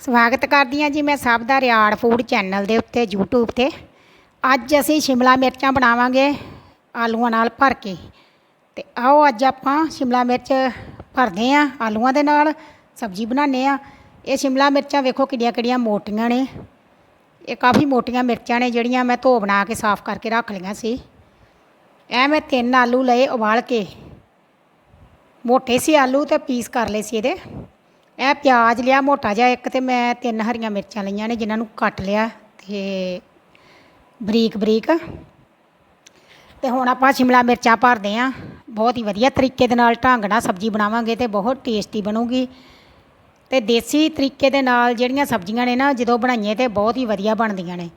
ਸਵਾਗਤ ਕਰਦੀ ਹਾਂ ਜੀ ਮੈਂ ਸਭ ਦਾ ਰਿਆੜ ਫੂਡ ਚੈਨਲ ਦੇ ਉੱਤੇ, YouTube ਤੇ। ਅੱਜ ਅਸੀਂ ਸ਼ਿਮਲਾ ਮਿਰਚਾਂ ਬਣਾਵਾਂਗੇ ਆਲੂਆਂ ਨਾਲ ਭਰ ਕੇ। ਤੇ ਆਓ ਅੱਜ ਆਪਾਂ ਸ਼ਿਮਲਾ ਮਿਰਚ ਭਰਦੇ ਹਾਂ ਆਲੂਆਂ ਦੇ ਨਾਲ, ਸਬਜ਼ੀ ਬਣਾਉਂਦੇ ਆ ਇਹ ਸ਼ਿਮਲਾ ਮਿਰਚਾਂ ਵੇਖੋ ਕਿੱਡੀਆਂ ਕਿੱਡੀਆਂ ਮੋਟੀਆਂ ਨੇ। ਇਹ ਕਾਫੀ ਮੋਟੀਆਂ ਮਿਰਚਾਂ ਨੇ ਜਿਹੜੀਆਂ ਮੈਂ ਧੋ ਬਣਾ ਕੇ ਸਾਫ਼ ਕਰਕੇ ਰੱਖ ਲਈਆਂ ਸੀ। ਐ ਮੈਂ ਤਿੰਨ ਆਲੂ ਲਏ ਉਬਾਲ ਕੇ। ਮੋਟੇ ਸੀ ਆਲੂ ਤੇ ਪੀਸ ਕਰ ਲਏ ਸੀ ਇਹਦੇ। ਇਹ ਪਿਆਜ਼ ਲਿਆ, ਮੋਟਾ ਜਿਹਾ ਇੱਕ ਤੇ ਮੈਂ ਤਿੰਨ ਹਰੀਆਂ ਮਿਰਚਾਂ ਲਈਆਂ ਨੇ, ਜਿਨ੍ਹਾਂ ਨੂੰ ਕੱਟ ਲਿਆ ਤੇ ਬਰੀਕ ਬਰੀਕ। ਤੇ ਹੁਣ ਆਪਾਂ ਸ਼ਿਮਲਾ ਮਿਰਚਾਂ ਭਰਦੇ ਆਂ। ਬਹੁਤ ਹੀ ਵਧੀਆ ਤਰੀਕੇ ਦੇ ਨਾਲ ਢੰਗ ਨਾਲ ਸਬਜ਼ੀ ਬਣਾਵਾਂਗੇ ਤੇ ਬਹੁਤ ਟੇਸਟੀ ਬਣੂਗੀ। ਤੇ ਦੇਸੀ ਤਰੀਕੇ ਦੇ ਨਾਲ ਜਿਹੜੀਆਂ ਸਬਜ਼ੀਆਂ ਨੇ ਨਾ, ਜਦੋਂ ਬਣਾਈਏ ਤੇ ਬਹੁਤ ਹੀ ਵਧੀਆ ਬਣਦੀਆਂ ਨੇ।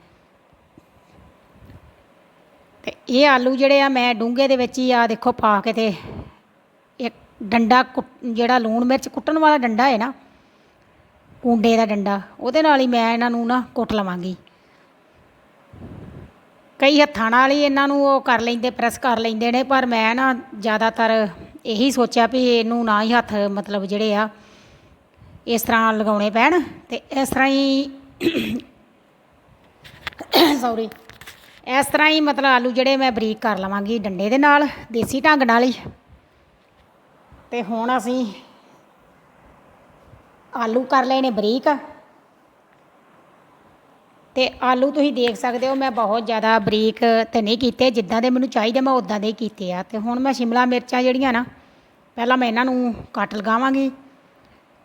ਤੇ ਇਹ ਆਲੂ ਜਿਹੜੇ ਆ, ਮੈਂ ਡੂੰਘੇ ਦੇ ਵਿੱਚ ਹੀ ਆ, ਦੇਖੋ ਪਾ ਕੇ ਤੇ ਡੰਡਾ ਕੁੱਟ- ਜਿਹੜਾ ਲੂਣ ਮਿਰਚ ਕੁੱਟਣ ਵਾਲਾ ਡੰਡਾ ਹੈ ਨਾ, ਕੁੰਡੇ ਦਾ ਡੰਡਾ, ਉਹਦੇ ਨਾਲ ਹੀ ਮੈਂ ਇਹਨਾਂ ਨੂੰ ਨਾ ਕੁੱਟ ਲਵਾਂਗੀ। ਕਈ ਹੱਥਾਂ ਨਾਲ ਹੀ ਇਹਨਾਂ ਨੂੰ ਉਹ ਕਰ ਲੈਂਦੇ, ਪ੍ਰੈਸ ਕਰ ਲੈਂਦੇ ਨੇ, ਪਰ ਮੈਂ ਨਾ ਜ਼ਿਆਦਾਤਰ ਇਹੀ ਸੋਚਿਆ ਵੀ ਇਹਨੂੰ ਨਾ ਹੀ ਹੱਥ ਮਤਲਬ ਜਿਹੜੇ ਆ, ਇਸ ਤਰ੍ਹਾਂ ਲਗਾਉਣੇ ਪੈਣ ਤੇ ਇਸ ਤਰ੍ਹਾਂ ਹੀ ਸੌਰੀ ਇਸ ਤਰ੍ਹਾਂ ਹੀ ਮਤਲਬ ਆਲੂ ਜਿਹੜੇ ਮੈਂ ਬਰੀਕ ਕਰ ਲਵਾਂਗੀ ਡੰਡੇ ਦੇ ਨਾਲ, ਦੇਸੀ ਢੰਗ ਨਾਲ ਹੀ। ਤੇ ਹੁਣ ਅਸੀਂ ਆਲੂ ਕਰ ਲਏ ਨੇ ਬਰੀਕ। ਤੇ ਆਲੂ ਤੁਸੀਂ ਦੇਖ ਸਕਦੇ ਹੋ, ਮੈਂ ਬਹੁਤ ਜ਼ਿਆਦਾ ਬਰੀਕ ਤੇ ਨਹੀਂ ਕੀਤੇ। ਜਿੱਦਾਂ ਦੇ ਮੈਨੂੰ ਚਾਹੀਦੇ, ਮੈਂ ਉਦਾਂ ਦੇ ਹੀ ਕੀਤੇ ਆ। ਤੇ ਹੁਣ ਮੈਂ ਸ਼ਿਮਲਾ ਮਿਰਚਾਂ ਜਿਹੜੀਆਂ ਨਾ, ਪਹਿਲਾਂ ਮੈਂ ਇਹਨਾਂ ਨੂੰ ਕੱਟ ਲਗਾਵਾਂਗੀ।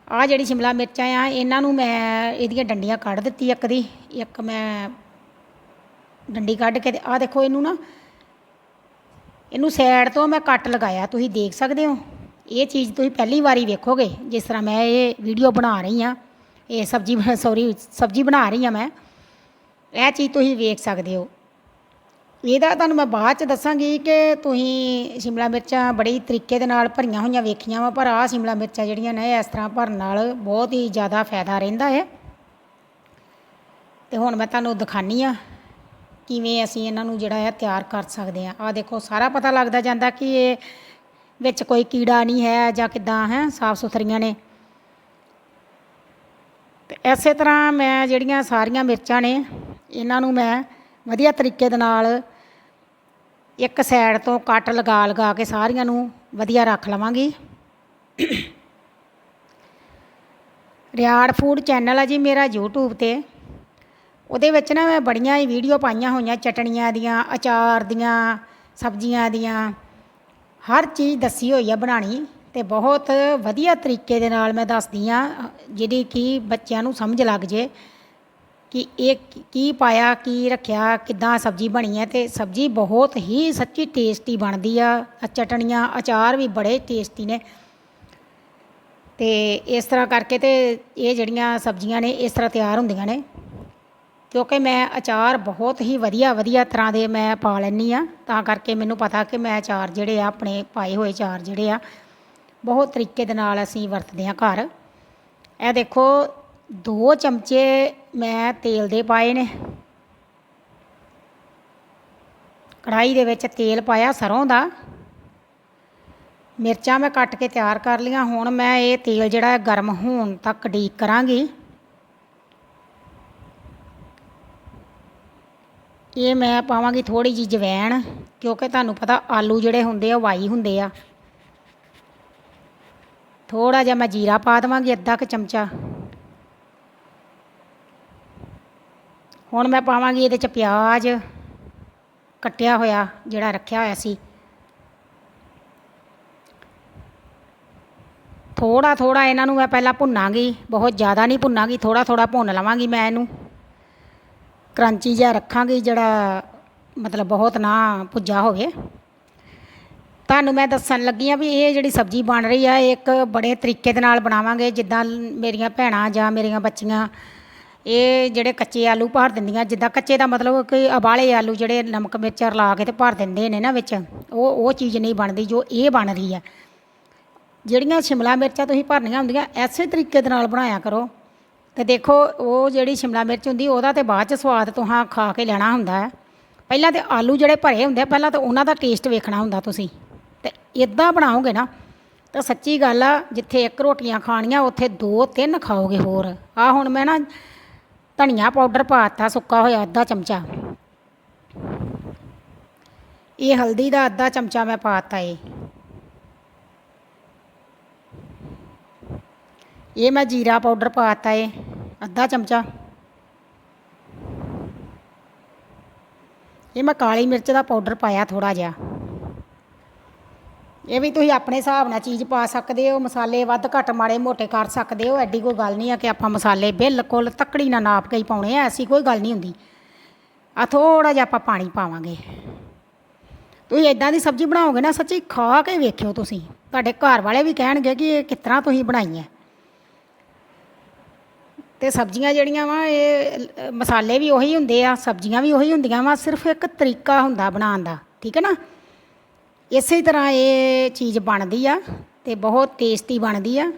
ਆਹ ਜਿਹੜੀ ਸ਼ਿਮਲਾ ਮਿਰਚਾਂ ਆ, ਇਹਨਾਂ ਨੂੰ ਮੈਂ ਇਹਦੀਆਂ ਡੰਡੀਆਂ ਕੱਢ ਦਿੱਤੀ ਇੱਕ ਦੀ। ਇੱਕ ਮੈਂ ਡੰਡੀ ਕੱਢ ਕੇ ਤੇ ਆਹ ਦੇਖੋ ਇਹਨੂੰ ਨਾ, ਇਹਨੂੰ ਸਾਈਡ ਤੋਂ ਮੈਂ ਕੱਟ ਲਗਾਇਆ। ਤੁਸੀਂ ਦੇਖ ਸਕਦੇ ਹੋ। ਇਹ ਚੀਜ਼ ਤੁਸੀਂ ਪਹਿਲੀ ਵਾਰੀ ਵੇਖੋਗੇ, ਜਿਸ ਤਰ੍ਹਾਂ ਮੈਂ ਇਹ ਵੀਡੀਓ ਬਣਾ ਰਹੀ ਆ ਇਹ ਸਬਜ਼ੀ ਸੌਰੀ ਸਬਜ਼ੀ ਬਣਾ ਰਹੀ ਆ ਮੈਂ। ਇਹ ਚੀਜ਼ ਤੁਸੀਂ ਵੇਖ ਸਕਦੇ ਹੋ। ਇਹਦਾ ਤੁਹਾਨੂੰ ਮੈਂ ਬਾਅਦ ਚ ਦੱਸਾਂਗੀ ਕਿ ਤੁਸੀਂ ਸ਼ਿਮਲਾ ਮਿਰਚਾਂ ਬੜੀ ਤਰੀਕੇ ਦੇ ਨਾਲ ਭਰੀਆਂ ਹੋਈਆਂ ਵੇਖੀਆਂ ਵਾ, ਪਰ ਆਹ ਸ਼ਿਮਲਾ ਮਿਰਚਾਂ ਜਿਹੜੀਆਂ ਨੇ, ਇਸ ਤਰ੍ਹਾਂ ਭਰਨ ਨਾਲ ਬਹੁਤ ਹੀ ਜ਼ਿਆਦਾ ਫਾਇਦਾ ਰਹਿੰਦਾ ਹੈ। ਤੇ ਹੁਣ ਮੈਂ ਤੁਹਾਨੂੰ ਦਿਖਾਨੀ ਆ ਕਿਵੇਂ ਅਸੀਂ ਇਹਨਾਂ ਨੂੰ ਜਿਹੜਾ ਹੈ ਤਿਆਰ ਕਰ ਸਕਦੇ ਆ ਆ ਦੇਖੋ, ਸਾਰਾ ਪਤਾ ਲੱਗਦਾ ਜਾਂਦਾ ਕਿ ਇਹ ਵਿੱਚ ਕੋਈ ਕੀੜਾ ਨਹੀਂ ਹੈ ਜਾਂ ਕਿਦਾਂ ਹੈ, ਸਾਫ਼ ਸੁਥਰੀਆਂ ਨੇ। ਤੇ ਐਸੇ ਤਰ੍ਹਾਂ ਮੈਂ ਜਿਹੜੀਆਂ ਸਾਰੀਆਂ ਮਿਰਚਾਂ ਨੇ, ਇਹਨਾਂ ਨੂੰ ਮੈਂ ਵਧੀਆ ਤਰੀਕੇ ਦੇ ਨਾਲ ਇੱਕ ਸਾਈਡ ਤੋਂ ਕੱਟ ਲਗਾ ਲਗਾ ਕੇ ਸਾਰੀਆਂ ਨੂੰ ਵਧੀਆ ਰੱਖ ਲਵਾਂਗੀ। ਰਿਆੜ ਫੂਡ ਚੈਨਲ ਆ ਜੀ ਮੇਰਾ YouTube ਤੇ। ਉਹਦੇ ਵਿੱਚ ਨਾ ਮੈਂ ਬੜੀਆਂ ਹੀ ਵੀਡੀਓ ਪਾਈਆਂ ਹੋਈਆਂ, ਚਟਣੀਆਂ ਦੀਆਂ, ਅਚਾਰ ਦੀਆਂ, ਸਬਜ਼ੀਆਂ ਦੀਆਂ। ਹਰ ਚੀਜ਼ ਦੱਸੀ ਹੋਈ ਆ ਬਣਾਣੀ ਤੇ ਬਹੁਤ ਵਧੀਆ ਤਰੀਕੇ ਦੇ ਨਾਲ ਮੈਂ ਦੱਸਦੀ ਆ ਜਿਹੜੀ ਕਿ ਬੱਚਿਆਂ ਨੂੰ ਸਮਝ ਲੱਗ ਜੇ ਕਿ ਇਹ ਕੀ ਪਾਇਆ, ਕੀ ਰੱਖਿਆ, ਕਿੱਦਾਂ ਸਬਜ਼ੀ ਬਣੀ ਹੈ ਤੇ ਸਬਜ਼ੀ ਬਹੁਤ ਹੀ ਸੱਚੀ ਟੇਸਟੀ ਬਣਦੀ ਆ। ਚਟਣੀਆਂ, ਅਚਾਰ ਵੀ ਬੜੇ ਟੇਸਟੀ ਨੇ। ਤੇ ਇਸ ਤਰ੍ਹਾਂ ਕਰਕੇ ਤੇ ਇਹ ਜਿਹੜੀਆਂ ਸਬਜ਼ੀਆਂ ਨੇ, ਇਸ ਤਰ੍ਹਾਂ ਤਿਆਰ ਹੁੰਦੀਆਂ ਨੇ। ਕਿਉਂਕਿ ਮੈਂ ਅਚਾਰ ਬਹੁਤ ਹੀ ਵਧੀਆ ਵਧੀਆ ਤਰ੍ਹਾਂ ਦੇ ਮੈਂ ਪਾ ਲੈਂਦੀ ਆ ਤਾਂ ਕਰਕੇ ਮੈਨੂੰ ਪਤਾ ਕਿ ਮੈਂ ਅਚਾਰ ਜਿਹੜੇ ਆ, ਆਪਣੇ ਪਾਏ ਹੋਏ ਅਚਾਰ ਜਿਹੜੇ ਆ, ਬਹੁਤ ਤਰੀਕੇ ਦੇ ਨਾਲ ਅਸੀਂ ਵਰਤਦੇ ਆ ਘਰ। ਇਹ ਦੇਖੋ, ਦੋ ਚਮਚੇ ਮੈਂ ਤੇਲ ਦੇ ਪਾਏ ਨੇ। ਕੜਾਈ ਦੇ ਵਿੱਚ ਤੇਲ ਪਾਇਆ ਸਰੋਂ ਦਾ। ਮਿਰਚਾਂ ਮੈਂ ਕੱਟ ਕੇ ਤਿਆਰ ਕਰ ਲਈਆਂ। ਹੁਣ ਮੈਂ ਇਹ ਤੇਲ ਜਿਹੜਾ ਗਰਮ ਹੋਣ ਤੱਕ ਡੀਕ ਕਰਾਂਗੀ। ਇਹ ਮੈਂ ਪਾਵਾਂਗੀ ਥੋੜੀ ਜਿਹੀ ਜਵੈਣ, ਕਿਉਂਕਿ ਤੁਹਾਨੂੰ ਪਤਾ ਆਲੂ ਜਿਹੜੇ ਹੁੰਦੇ ਆ ਵਾਈ ਹੁੰਦੇ ਆ। ਥੋੜਾ ਜਿਹਾ ਮੈਂ ਜੀਰਾ ਪਾ ਦੇਵਾਂਗੀ, ਅੱਧਾ ਕੁ ਚਮਚਾ। ਹੁਣ ਮੈਂ ਪਾਵਾਂਗੀ ਇਹਦੇ ਚ ਪਿਆਜ਼ ਕੱਟਿਆ ਹੋਇਆ, ਜਿਹੜਾ ਰੱਖਿਆ ਹੋਇਆ ਸੀ। ਥੋੜਾ ਥੋੜਾ ਇਹਨਾਂ ਨੂੰ ਮੈਂ ਪਹਿਲਾਂ ਭੁੰਨਾਂਗੀ, ਬਹੁਤ ਜ਼ਿਆਦਾ ਨਹੀਂ ਭੁੰਨਾਂਗੀ ਥੋੜਾ ਥੋੜਾ ਭੁੰਨ ਲਵਾਂਗੀ ਮੈਂ ਇਹਨੂੰ। ਕਰੰਚੀ ਜਿਹਾ ਰੱਖਾਂਗੀ ਜਿਹੜਾ ਮਤਲਬ ਬਹੁਤ ਨਾ ਭੁੱਜਾ ਹੋਵੇ। ਤੁਹਾਨੂੰ ਮੈਂ ਦੱਸਣ ਲੱਗੀ ਆ ਵੀ ਇਹ ਜਿਹੜੀ ਸਬਜ਼ੀ ਬਣ ਰਹੀ ਆ, ਇਹ ਇੱਕ ਬੜੇ ਤਰੀਕੇ ਦੇ ਨਾਲ ਬਣਾਵਾਂਗੇ, ਜਿੱਦਾਂ ਮੇਰੀਆਂ ਭੈਣਾਂ ਜਾਂ ਮੇਰੀਆਂ ਬੱਚੀਆਂ, ਇਹ ਜਿਹੜੇ ਕੱਚੇ ਆਲੂ ਭਰ ਦਿੰਦੀਆਂ, ਜਿੱਦਾਂ ਕੱਚੇ ਦਾ ਮਤਲਬ ਕਿ ਉਬਾਲੇ ਆਲੂ ਜਿਹੜੇ ਨਮਕ, ਮਿਰਚ ਰਲਾ ਕੇ ਤੇ ਭਰ ਦਿੰਦੇ ਨੇ ਨਾ ਵਿੱਚ, ਉਹ ਉਹ ਚੀਜ਼ ਨਹੀਂ ਬਣਦੀ ਜੋ ਇਹ ਬਣ ਰਹੀ ਆ। ਜਿਹੜੀਆਂ ਸ਼ਿਮਲਾ ਮਿਰਚਾਂ ਤੁਸੀਂ ਭਰਨੀਆਂ ਹੁੰਦੀਆਂ, ਐਸੇ ਤਰੀਕੇ ਦੇ ਨਾਲ ਬਣਾਇਆ ਕਰੋ। ਤੇ ਦੇਖੋ, ਉਹ ਜਿਹੜੀ ਸ਼ਿਮਲਾ ਮਿਰਚ ਹੁੰਦੀ, ਉਹਦਾ ਤੇ ਬਾਅਦ ਚ ਸਵਾਦ ਤੁਹਾਂ ਖਾ ਕੇ ਲੈਣਾ ਹੁੰਦਾ ਹੈ। ਪਹਿਲਾਂ ਤੇ ਆਲੂ ਜਿਹੜੇ ਭਰੇ ਹੁੰਦੇ ਆ, ਪਹਿਲਾਂ ਤਾਂ ਉਹਨਾਂ ਦਾ ਟੇਸਟ ਵੇਖਣਾ ਹੁੰਦਾ ਤੁਸੀਂ। ਤੇ ਇਦਾਂ ਬਣਾਓਗੇ ਨਾ, ਤਾਂ ਸੱਚੀ ਗੱਲ ਆ, ਜਿੱਥੇ ਇੱਕ ਰੋਟੀਆਂ ਖਾਣੀਆਂ, ਉੱਥੇ ਦੋ ਤਿੰਨ ਖਾਓਗੇ ਹੋਰ। ਆ ਹੁਣ ਮੈਂ ਨਾ ਧਨੀਆ ਪਾਊਡਰ ਪਾਤਾ ਸੁੱਕਾ ਹੋਇਆ ਅੱਧਾ ਚਮਚਾ। ਇਹ ਹਲਦੀ ਦਾ ਅੱਧਾ ਚਮਚਾ ਮੈਂ ਪਾਤਾ ਏ। ਇਹ ਮੈਂ ਜੀਰਾ ਪਾਊਡਰ ਪਾਤਾ ਏ, ਅੱਧਾ ਚਮਚਾ। ਇਹ ਮੈਂ ਕਾਲੀ ਮਿਰਚ ਦਾ ਪਾਊਡਰ ਪਾਇਆ ਥੋੜਾ ਜਿਹਾ। ਇਹ ਵੀ ਤੁਸੀਂ ਆਪਣੇ ਹਿਸਾਬ ਨਾਲ ਚੀਜ਼ ਪਾ ਸਕਦੇ ਹੋ, ਮਸਾਲੇ ਵੱਧ ਘੱਟ ਮਾੜੇ ਮੋਟੇ ਕਰ ਸਕਦੇ ਹੋ, ਐਡੀ ਕੋਈ ਗੱਲ ਨਹੀਂ ਆ ਕਿ ਆਪਾਂ ਮਸਾਲੇ ਬਿਲਕੁਲ ਤੱਕੜੀ ਨਾਲ ਨਾਪ ਕੇ ਹੀ ਪਾਉਣੇ ਆ, ਐਸੀ ਕੋਈ ਗੱਲ ਨਹੀਂ ਹੁੰਦੀ। ਆ ਥੋੜਾ ਜਿਹਾ ਆਪਾਂ ਪਾਣੀ ਪਾਵਾਂਗੇ। ਤੁਸੀਂ ਇਦਾਂ ਦੀ ਸਬਜ਼ੀ ਬਣਾਓਗੇ ਨਾ, ਸੱਚੀ ਖਾ ਕੇ ਵੇਖਿਓ ਤੁਸੀਂ। ਤੁਹਾਡੇ ਘਰ ਵਾਲੇ ਵੀ ਕਹਿਣਗੇ ਕਿ ਇਹ ਕਿਸ ਤਰ੍ਹਾਂ ਤੁਸੀਂ ਬਣਾਈ ਹੈ ਅਤੇ ਸਬਜ਼ੀਆਂ ਜਿਹੜੀਆਂ ਵਾ, ਇਹ ਮਸਾਲੇ ਵੀ ਉਹੀ ਹੁੰਦੇ ਆ, ਸਬਜ਼ੀਆਂ ਵੀ ਉਹੀ ਹੁੰਦੀਆਂ ਵਾ, ਸਿਰਫ ਇੱਕ ਤਰੀਕਾ ਹੁੰਦਾ ਬਣਾਉਣ ਦਾ, ਠੀਕ ਹੈ ਨਾ? ਇਸੇ ਤਰ੍ਹਾਂ ਇਹ ਚੀਜ਼ ਬਣਦੀ ਆ ਤੇ ਬਹੁਤ ਟੇਸਟੀ ਬਣਦੀ ਆ।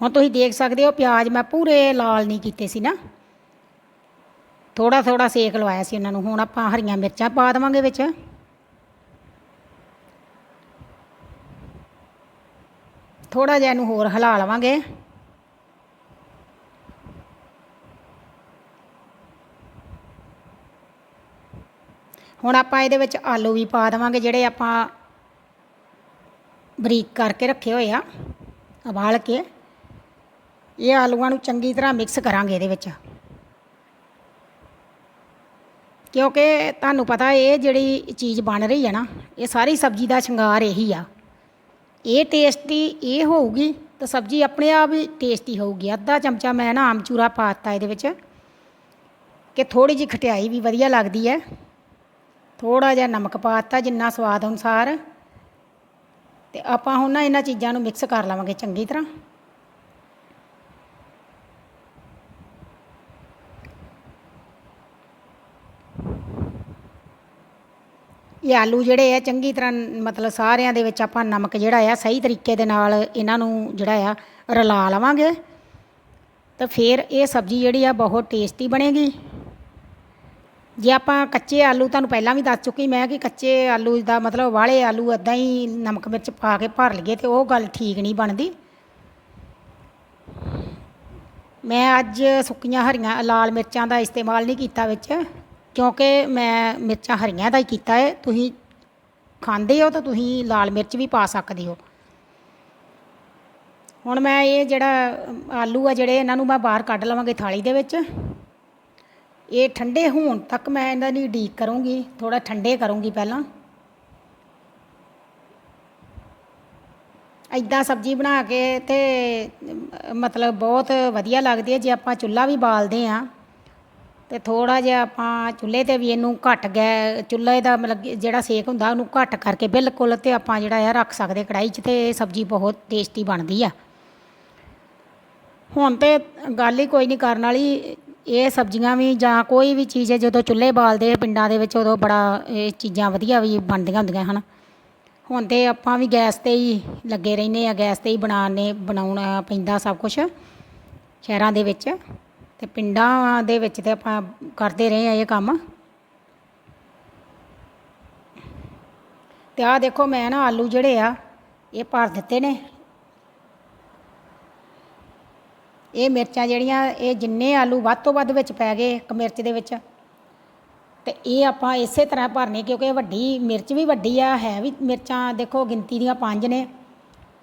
ਹੁਣ ਤੁਸੀਂ ਦੇਖ ਸਕਦੇ ਹੋ, ਪਿਆਜ਼ ਮੈਂ ਪੂਰੇ ਲਾਲ ਨਹੀਂ ਕੀਤੇ ਸੀ ਨਾ। ਥੋੜਾ ਥੋੜਾ ਸੇਕ ਲਵਾਇਆ ਸੀ ਉਹਨਾਂ ਨੂੰ, ਹੁਣ ਆਪਾਂ ਹਰੀਆਂ ਮਿਰਚਾਂ ਪਾ ਦੇਵਾਂਗੇ ਵਿੱਚ। ਥੋੜਾ ਜਿਹਾ ਇਹਨੂੰ ਹੋਰ ਹਿਲਾ ਲਵਾਂਗੇ। ਹੁਣ ਆਪਾਂ ਇਹਦੇ ਵਿੱਚ ਆਲੂ ਵੀ ਪਾ ਦੇਵਾਂਗੇ, ਜਿਹੜੇ ਆਪਾਂ ਬਰੀਕ ਕਰਕੇ ਰੱਖੇ ਹੋਏ ਆ, ਉਬਾਲ ਕੇ। ਇਹ ਆਲੂਆਂ ਨੂੰ ਚੰਗੀ ਤਰ੍ਹਾਂ ਮਿਕਸ ਕਰਾਂਗੇ ਇਹਦੇ ਵਿੱਚ। ਕਿਉਂਕਿ ਤੁਹਾਨੂੰ ਪਤਾ ਇਹ ਜਿਹੜੀ ਚੀਜ਼ ਬਣ ਰਹੀ ਹੈ ਨਾ, ਇਹ ਸਾਰੀ ਸਬਜ਼ੀ ਦਾ ਸ਼ਿੰਗਾਰ ਇਹੀ ਆ। ਇਹ ਟੇਸਟੀ ਇਹ ਹੋਊਗੀ ਤਾਂ ਸਬਜ਼ੀ ਆਪਣੇ ਆਪ ਹੀ ਟੇਸਟੀ ਹੋਊਗੀ। ਅੱਧਾ ਚਮਚਾ ਮੈਂ ਨਾ ਆਮਚੂਰਾ ਪਾਤਾ ਇਹਦੇ ਵਿੱਚ, ਕਿ ਥੋੜੀ ਜਿਹੀ ਖਟਿਆਈ ਵੀ ਵਧੀਆ ਲੱਗਦੀ ਹੈ। ਥੋੜਾ ਜਿਹਾ ਨਮਕ ਪਾਤਾ ਜਿੰਨਾ ਸਵਾਦ ਅਨੁਸਾਰ। ਤੇ ਆਪਾਂ ਹੁਣ ਨਾ ਇਹਨਾਂ ਚੀਜ਼ਾਂ ਨੂੰ ਮਿਕਸ ਕਰ ਲਵਾਂਗੇ ਚੰਗੀ ਤਰ੍ਹਾਂ। ਇਹ ਆਲੂ ਜਿਹੜੇ ਆ, ਚੰਗੀ ਤਰ੍ਹਾਂ ਮਤਲਬ ਸਾਰਿਆਂ ਦੇ ਵਿੱਚ ਆਪਾਂ ਨਮਕ ਜਿਹੜਾ ਆ, ਸਹੀ ਤਰੀਕੇ ਦੇ ਨਾਲ ਇਹਨਾਂ ਨੂੰ ਜਿਹੜਾ ਆ, ਰਲਾ ਲਵਾਂਗੇ। ਤਾਂ ਫਿਰ ਇਹ ਸਬਜ਼ੀ ਜਿਹੜੀ ਆ, ਬਹੁਤ ਟੇਸਟੀ ਬਣੇਗੀ। ਜੇ ਆਪਾਂ ਕੱਚੇ ਆਲੂ ਤੁਹਾਨੂੰ ਪਹਿਲਾਂ ਵੀ ਦੱਸ ਚੁੱਕੀ ਮੈਂ ਕਿ ਕੱਚੇ ਆਲੂ ਦਾ ਮਤਲਬ ਵਾਲੇ ਆਲੂ ਇਦਾਂ ਹੀ ਨਮਕ ਮਿਰਚ ਪਾ ਕੇ ਭਰ ਲਈਏ ਤੇ ਉਹ ਗੱਲ ਠੀਕ ਨਹੀਂ ਬਣਦੀ। ਮੈਂ ਅੱਜ ਸੁੱਕੀਆਂ ਹਰੀਆਂ, ਲਾਲ ਮਿਰਚਾਂ ਦਾ ਇਸਤੇਮਾਲ ਨਹੀਂ ਕੀਤਾ ਵਿੱਚ, ਕਿਉਂਕਿ ਮੈਂ ਮਿਰਚਾਂ ਹਰੀਆਂ ਦਾ ਹੀ ਕੀਤਾ ਹੈ ਤੁਸੀਂ ਖਾਂਦੇ ਹੋ ਤਾਂ ਤੁਸੀਂ ਲਾਲ ਮਿਰਚ ਵੀ ਪਾ ਸਕਦੇ ਹੋ। ਹੁਣ ਮੈਂ ਇਹ ਜਿਹੜਾ ਆਲੂ ਆ ਜਿਹੜੇ ਇਹਨਾਂ ਨੂੰ ਮੈਂ ਬਾਹਰ ਕੱਢ ਲਵਾਂਗੇ ਥਾਲੀ ਦੇ ਵਿੱਚ। ਇਹ ਠੰਡੇ ਹੋਣ ਤੱਕ ਮੈਂ ਇਹਨਾਂ ਦੀ ਡੀਕ ਕਰੂੰਗੀ ਥੋੜਾ ਠੰਡੇ ਕਰੂੰਗੀ ਪਹਿਲਾਂ। ਐਦਾਂ ਸਬਜ਼ੀ ਬਣਾ ਕੇ ਤੇ, ਮਤਲਬ ਬਹੁਤ ਵਧੀਆ ਲੱਗਦੀ ਹੈ, ਜੇ ਆਪਾਂ ਚੁੱਲ੍ਹਾ ਵੀ ਬਾਲਦੇ ਆ ਤੇ ਥੋੜਾ ਜਿਹਾ ਆਪਾਂ ਚੁੱਲ੍ਹੇ ਤੇ ਵੀ ਇਹਨੂੰ ਘੱਟ ਗੈ, ਚੁੱਲ੍ਹੇ ਦਾ ਮਤਲਬ ਜਿਹੜਾ ਸੇਕ ਹੁੰਦਾ, ਉਹਨੂੰ ਘੱਟ ਕਰਕੇ ਬਿਲਕੁਲ ਤੇ ਆਪਾਂ ਜਿਹੜਾ ਆ ਰੱਖ ਸਕਦੇ ਕੜਾਈ 'ਚ ਤੇ ਇਹ ਸਬਜ਼ੀ ਬਹੁਤ ਟੇਸਟੀ ਬਣਦੀ ਆ। ਹੁਣ ਤੇ ਗੱਲ ਹੀ ਕੋਈ ਨਹੀਂ ਕਰਨ ਵਾਲੀ ਇਹ ਸਬਜ਼ੀਆਂ ਵੀ ਜਾਂ ਕੋਈ ਵੀ ਚੀਜ਼ ਹੈ, ਜਦੋਂ ਚੁੱਲ੍ਹੇ ਬਾਲਦੇ ਪਿੰਡਾਂ ਦੇ ਵਿੱਚ, ਉਦੋਂ ਬੜਾ ਇਹ ਚੀਜ਼ਾਂ ਵਧੀਆ ਵੀ ਬਣਦੀਆਂ ਹੁੰਦੀਆਂ ਹਨ। ਹੁਣ ਤੇ ਆਪਾਂ ਵੀ ਗੈਸ ਤੇ ਹੀ ਲੱਗੇ ਰਹਿੰਦੇ ਆ, ਗੈਸ ਤੇ ਹੀ ਬਣਾਉਣੇ, ਬਣਾਉਣਾ ਪੈਂਦਾ ਸਭ ਕੁਝ ਸ਼ਹਿਰਾਂ ਦੇ ਵਿੱਚ। ਤੇ ਪਿੰਡਾਂ ਦੇ ਵਿੱਚ ਤੇ ਆਪਾਂ ਕਰਦੇ ਰਹੇ ਆ ਇਹ ਕੰਮ। ਤੇ ਆਹ ਦੇਖੋ, ਮੈਂ ਨਾ ਆਲੂ ਜਿਹੜੇ ਆ, ਇਹ ਭਰ ਦਿੱਤੇ ਨੇ। ਇਹ ਮਿਰਚਾਂ ਜਿਹੜੀਆਂ, ਇਹ ਜਿੰਨੇ ਆਲੂ ਵੱਧ ਤੋਂ ਵੱਧ ਵਿੱਚ ਪੈ ਗਏ ਇੱਕ ਮਿਰਚ ਦੇ ਵਿੱਚ, ਤੇ ਇਹ ਆਪਾਂ ਇਸੇ ਤਰ੍ਹਾਂ ਭਰਨੇ ਕਿਉਂਕਿ ਇਹ ਵੱਡੀ, ਮਿਰਚ ਵੀ ਵੱਡੀ ਆ, ਹੈ ਵੀ ਮਿਰਚਾਂ ਦੇਖੋ ਗਿਣਤੀ ਦੀਆਂ ਪੰਜ ਨੇ,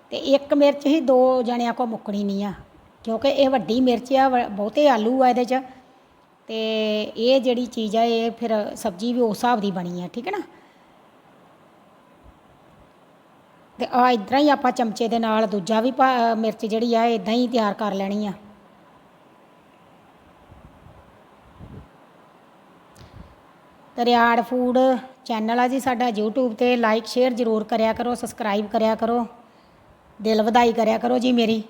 ਤੇ ਇੱਕ ਮਿਰਚ ਹੀ ਦੋ ਜਣਿਆਂ ਕੋ ਮੁੱਕਣੀ ਨਹੀਂ ਆ, ਕਿਉਂਕਿ ਇਹ ਵੱਡੀ ਮਿਰਚ ਆ, ਵ- ਬਹੁਤੇ ਆਲੂ ਆ ਇਹਦੇ 'ਚ, ਤੇ ਇਹ ਜਿਹੜੀ ਚੀਜ਼ ਆ, ਇਹ ਫਿਰ ਸਬਜ਼ੀ ਵੀ ਉਸ ਹਿਸਾਬ ਦੀ ਬਣੀ ਆ, ਠੀਕ ਹੈ ਨਾ? ਤੇ ਆ ਇਦਾਂ ਹੀ ਆਪਾਂ ਚਮਚੇ ਦੇ ਨਾਲ ਦੂਜਾ ਵੀ ਪਾ- ਮਿਰਚ ਜਿਹੜੀ ਆ ਇਦਾਂ ਹੀ ਤਿਆਰ ਕਰ ਲੈਣੀ ਆ। ਤਰਿਆੜ ਫੂਡ ਚੈਨਲ ਆ ਜੀ ਸਾਡਾ YouTube ਤੇ। ਲਾਈਕ ਸ਼ੇਅਰ ਜ਼ਰੂਰ ਕਰਿਆ ਕਰੋ ਸਬਸਕ੍ਰਾਈਬ ਕਰਿਆ ਕਰੋ। ਦਿਲ ਵਧਾਈ ਕਰਿਆ ਕਰੋ ਜੀ ਮੇਰੀ।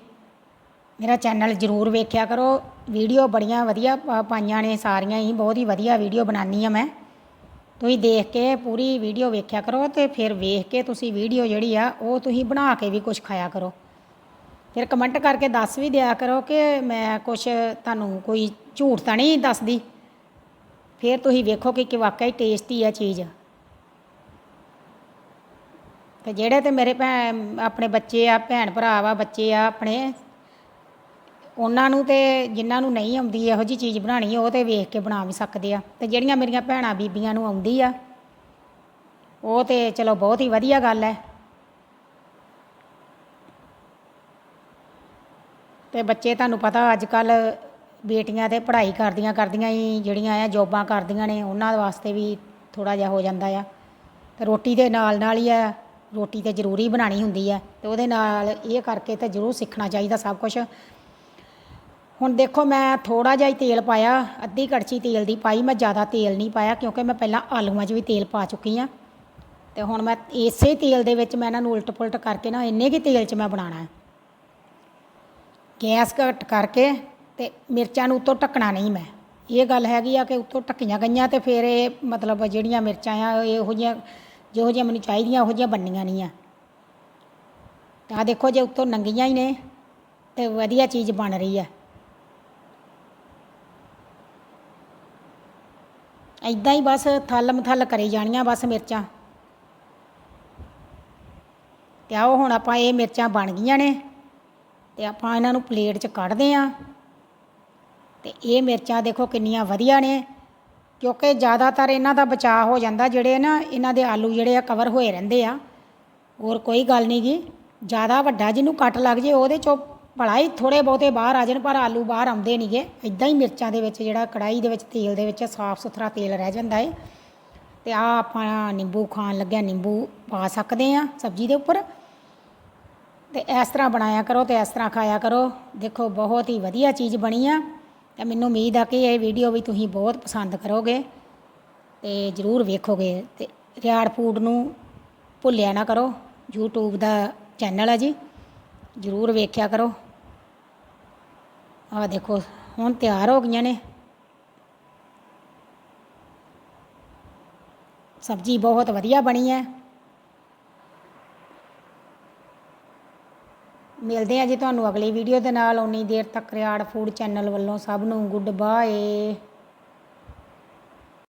ਮੇਰਾ ਚੈਨਲ ਜ਼ਰੂਰ ਵੇਖਿਆ ਕਰੋ। ਵੀਡੀਓ ਬੜੀਆਂ ਵਧੀਆ ਪਾਈਆਂ ਨੇ, ਸਾਰੀਆਂ ਹੀ, ਬਹੁਤ ਹੀ ਵਧੀਆ ਵੀਡੀਓ ਬਣਾਉਂਦੀ ਆ ਮੈਂ। ਤੁਸੀਂ ਦੇਖ ਕੇ ਪੂਰੀ ਵੀਡੀਓ ਵੇਖਿਆ ਕਰੋ ਤੇ ਫਿਰ ਵੇਖ ਕੇ ਤੁਸੀਂ ਵੀਡੀਓ ਜਿਹੜੀ ਆ, ਉਹ ਤੁਸੀਂ ਬਣਾ ਕੇ ਵੀ ਕੁਝ ਖਾਇਆ ਕਰੋ। ਫਿਰ ਕਮੈਂਟ ਕਰਕੇ ਦੱਸ ਵੀ ਦਿਆ ਕਰੋ ਕਿ ਮੈਂ ਕੁਝ ਤੁਹਾਨੂੰ ਕੋਈ ਝੂਠ ਤਾਂ ਨਹੀਂ ਦੱਸਦੀ। ਫਿਰ ਤੁਸੀਂ ਵੇਖੋ ਕਿ ਕਿ ਵਾਕਈ ਟੇਸਟੀ ਆ ਚੀਜ਼। ਤੇ ਜਿਹੜੇ ਤੇ ਮੇਰੇ ਭੈਣ ਆਪਣੇ ਬੱਚੇ ਆ, ਭੈਣ ਭਰਾ ਵਾ, ਬੱਚੇ ਆ, ਆਪਣੇ ਉਹਨਾਂ ਨੂੰ ਤੇ ਜਿਨ੍ਹਾਂ ਨੂੰ ਨਹੀਂ ਆਉਂਦੀ ਇਹੋ ਜੀ ਚੀਜ਼ ਬਣਾਉਣੀ, ਉਹ ਤੇ ਵੇਖ ਕੇ ਬਣਾ ਵੀ ਸਕਦੇ ਆ। ਤੇ ਜਿਹੜੀਆਂ ਮੇਰੀਆਂ ਭੈਣਾਂ ਬੀਬੀਆਂ ਨੂੰ ਆਉਂਦੀ ਆ, ਉਹ ਤੇ ਚਲੋ ਬਹੁਤ ਹੀ ਵਧੀਆ ਗੱਲ ਹੈ ਤੇ ਬੱਚੇ ਤੁਹਾਨੂੰ ਪਤਾ ਅੱਜ ਕੱਲ ਬੇਟੀਆਂ ਤੇ ਪੜ੍ਹਾਈ ਕਰਦੀਆਂ ਕਰਦੀਆਂ ਹੀ ਜਿਹੜੀਆਂ ਆ ਜੋਬਾਂ ਕਰਦੀਆਂ ਨੇ, ਉਹਨਾਂ ਵਾਸਤੇ ਵੀ ਥੋੜਾ ਜਿਹਾ ਹੋ ਜਾਂਦਾ ਆ। ਤੇ ਰੋਟੀ ਦੇ ਨਾਲ ਨਾਲ ਹੀ ਆ, ਰੋਟੀ ਤੇ ਜ਼ਰੂਰੀ ਬਣਾਉਣੀ ਹੁੰਦੀ ਆ। ਤੇ ਉਹਦੇ ਨਾਲ ਇਹ ਕਰਕੇ ਤਾਂ ਜ਼ਰੂਰ ਸਿੱਖਣਾ ਚਾਹੀਦਾ ਸਭ ਕੁਝ ਹੁਣ ਦੇਖੋ ਮੈਂ ਥੋੜਾ ਜਿਹਾ ਹੀ ਤੇਲ ਪਾਇਆ, ਅੱਧੀ ਕੜਛੀ ਤੇਲ ਦੀ ਪਾਈ, ਮੈਂ ਜ਼ਿਆਦਾ ਤੇਲ ਨਹੀਂ ਪਾਇਆ ਕਿਉਂਕਿ ਮੈਂ ਪਹਿਲਾਂ ਆਲੂਆਂ 'ਚ ਵੀ ਤੇਲ ਪਾ ਚੁੱਕੀ ਆ ਤੇ ਹੁਣ ਮੈਂ ਇਸੇ ਤੇਲ ਦੇ ਵਿੱਚ ਮੈਂ ਇਹਨਾਂ ਨੂੰ ਉਲਟ ਪੁਲਟ ਕਰਕੇ ਨਾ ਇੰਨੇ ਕੀ ਤੇਲ 'ਚ ਮੈਂ ਬਣਾਉਣਾ ਹੈ। ਗੈਸ ਘੱਟ ਕਰਕੇ ਤੇ ਮਿਰਚਾਂ ਨੂੰ ਉੱਤੋਂ ਢੱਕਣਾ ਨਹੀਂ ਮੈਂ। ਇਹ ਗੱਲ ਹੈਗੀ ਆ ਕਿ ਉੱਤੋਂ ਢੱਕੀਆਂ ਗਈਆਂ ਤੇ ਫਿਰ ਇਹ ਮਤਲਬ ਜਿਹੜੀਆਂ ਮਿਰਚਾਂ ਆ, ਇਹੋ ਜਿਹੀਆਂ ਜਿਹੋ ਜਿਹੀਆਂ ਮੈਨੂੰ ਚਾਹੀਦੀਆਂ, ਉਹੋ ਜਿਹੀਆਂ ਬਣਨੀਆਂ ਨਹੀਂ ਆ। ਤਾਂ ਦੇਖੋ ਜੇ ਉੱਤੋਂ ਨੰਗੀਆਂ ਹੀ ਨੇ ਤੇ ਵਧੀਆ ਚੀਜ਼ ਬਣ ਰਹੀ ਆ। ਐਦਾਂ ਹੀ ਬਸ ਥੱਲ ਮਥੱਲ ਕਰੀ ਜਾਣੀਆਂ ਬਸ ਮਿਰਚਾਂ। ਤੇ ਆਓ ਹੁਣ ਆਪਾਂ ਇਹ ਮਿਰਚਾਂ ਬਣ ਗਈਆਂ ਨੇ, ਤੇ ਆਪਾਂ ਇਹਨਾਂ ਨੂੰ ਪਲੇਟ 'ਚ ਕੱਢਦੇ ਆਂ ਤੇ ਇਹ ਮਿਰਚਾਂ ਦੇਖੋ ਕਿੰਨੀਆਂ ਵਧੀਆ ਨੇ, ਕਿਉਂਕਿ ਜ਼ਿਆਦਾਤਰ ਇਹਨਾਂ ਦਾ ਬਚਾਅ ਹੋ ਜਾਂਦਾ ਜਿਹੜੇ ਨਾ ਇਹਨਾਂ ਦੇ ਆਲੂ ਜਿਹੜੇ ਆ ਕਵਰ ਹੋਏ ਰਹਿੰਦੇ ਆ। ਹੋਰ ਕੋਈ ਗੱਲ ਨਹੀਂ ਗੀ, ਜ਼ਿਆਦਾ ਵੱਡਾ ਜਿਹਨੂੰ ਕੱਟ ਲੱਗ ਜੇ ਉਹਦੇ ਚੋਂ ਭਲਾ ਹੀ ਥੋੜੇ ਬਹੁਤੇ ਬਾਹਰ ਆ ਜਾਣ, ਪਰ ਆਲੂ ਬਾਹਰ ਆਉਂਦੇ ਨਹੀਂਗੇ ਇਦਾਂ ਹੀ ਮਿਰਚਾਂ ਦੇ ਵਿੱਚ ਜਿਹੜਾ ਕੜਾਈ ਦੇ ਵਿੱਚ ਤੇਲ ਦੇ ਵਿੱਚ ਸਾਫ਼ ਸੁਥਰਾ ਤੇਲ ਰਹਿ ਜਾਂਦਾ ਏ। ਤੇ ਆ ਆਪਾਂ ਨਿੰਬੂ ਖਾਣ ਲੱਗਿਆ, ਨਿੰਬੂ ਪਾ ਸਕਦੇ ਆ ਸਬਜ਼ੀ ਦੇ ਉੱਪਰ। ਤੇ ਇਸ ਤਰ੍ਹਾਂ ਬਣਾਇਆ ਕਰੋ ਤੇ ਇਸ ਤਰ੍ਹਾਂ ਖਾਇਆ ਕਰੋ। ਦੇਖੋ, ਬਹੁਤ ਹੀ ਵਧੀਆ ਚੀਜ਼ ਬਣੀ ਆ। ਤੇ ਮੈਨੂੰ ਉਮੀਦ ਆ ਕਿ ਇਹ ਵੀਡੀਓ ਵੀ ਤੁਸੀਂ ਬਹੁਤ ਪਸੰਦ ਕਰੋਗੇ। ਤੇ ਜਰੂਰ ਵੇਖੋਗੇ ਤੇ ਰਿਆੜ ਫੂਡ ਨੂੰ ਭੁੱਲਿਆ ਨਾ ਕਰੋ। YouTube ਦਾ ਚੈਨਲ ਆ ਜੀ, ਜਰੂਰ ਵੇਖਿਆ ਕਰੋ। ਆਹ ਦੇਖੋ, ਹੁਣ ਤਿਆਰ ਹੋ ਗਈਆਂ ਨੇ। ਸਬਜ਼ੀ ਬਹੁਤ ਵਧੀਆ ਬਣੀ ਹੈ। ਮਿਲਦੇ ਆ ਜੀ ਤੁਹਾਨੂੰ ਅਗਲੀ ਵੀਡੀਓ ਦੇ ਨਾਲ। ਉਨੀ ਦੇਰ ਤੱਕ ਰਿਆੜ ਫੂਡ ਚੈਨਲ ਵੱਲੋਂ ਸਭ ਨੂੰ ਗੁੱਡ ਬਾਏ।